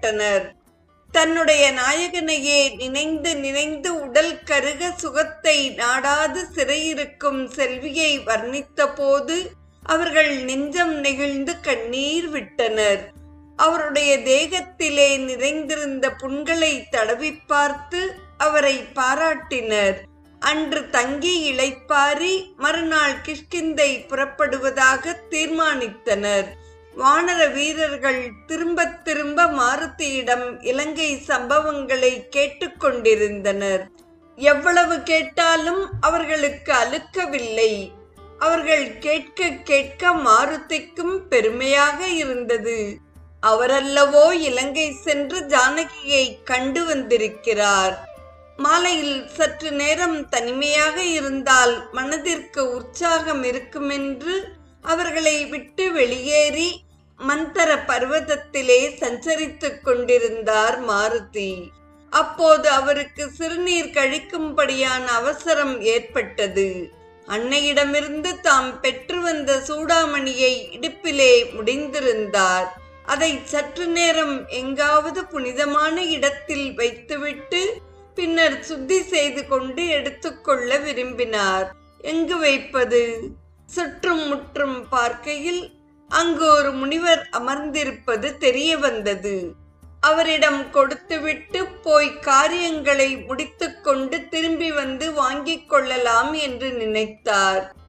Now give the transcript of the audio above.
விட்டனர் தன்னுடைய நாயகனையே நினைந்து நினைந்து உடல் கருக சுகத்தை நாடாது சிறையிருக்கும் செல்வியை வர்ணித்த போது அவர்கள் நெஞ்சம் நெகிழ்ந்து கண்ணீர் விட்டனர். அவருடைய தேகத்திலே நிறைந்திருந்த புண்களை தடவி பார்த்து அவரை பாராட்டினர். அன்று தங்கி இளைப்பாரி மறுநாள் கிஷ்கிந்தை புறப்படுவதாக தீர்மானித்தனர். வானர வீரர்கள் திரும்ப திரும்ப மாருதியிடம் இலங்கை சம்பவங்களை கேட்டுக்கொண்டிருந்தனர். எவ்வளவு கேட்டாலும் அவர்களுக்கு அழுக்கவில்லை. அவர்கள் கேட்க கேட்க மாருதிக்கும் பெருமையாக இருந்தது. அவரல்லவோ இலங்கை சென்று ஜானகியை கண்டு வந்திருக்கிறார். மாலையில் சற்று நேரம் தனிமையாக இருந்தால் மனதிற்கு உற்சாகம் இருக்குமென்று அவர்களை விட்டு வெளியேறி மந்தர பர்வதத்திலே சஞ்சரித்துக் கொண்டிருந்தார் மாருதி. அப்போது அவருக்கு சிறுநீர் கழிக்கும்படியான அவசரம் ஏற்பட்டது. அன்னையிடமிருந்து தாம் பெற்று வந்த சூடாமணியை இடுப்பிலே முடிந்திருந்தார். அதை சற்று நேரம் எங்காவது புனிதமான இடத்தில் வைத்துவிட்டு பின்னர் சுத்தி செய்து கொண்டு எடுத்துக்கொள்ள விரும்பினார். எங்கு வைப்பது? சுற்றும் முற்றும் பார்க்கையில் அங்கு ஒரு முனிவர் அமர்ந்திருப்பது தெரிய வந்தது. அவரிடம் கொடுத்துவிட்டு போய் காரியங்களை முடித்துக்கொண்டு திரும்பி வந்து வாங்கிக் கொள்ளலாம் என்று நினைத்தார்.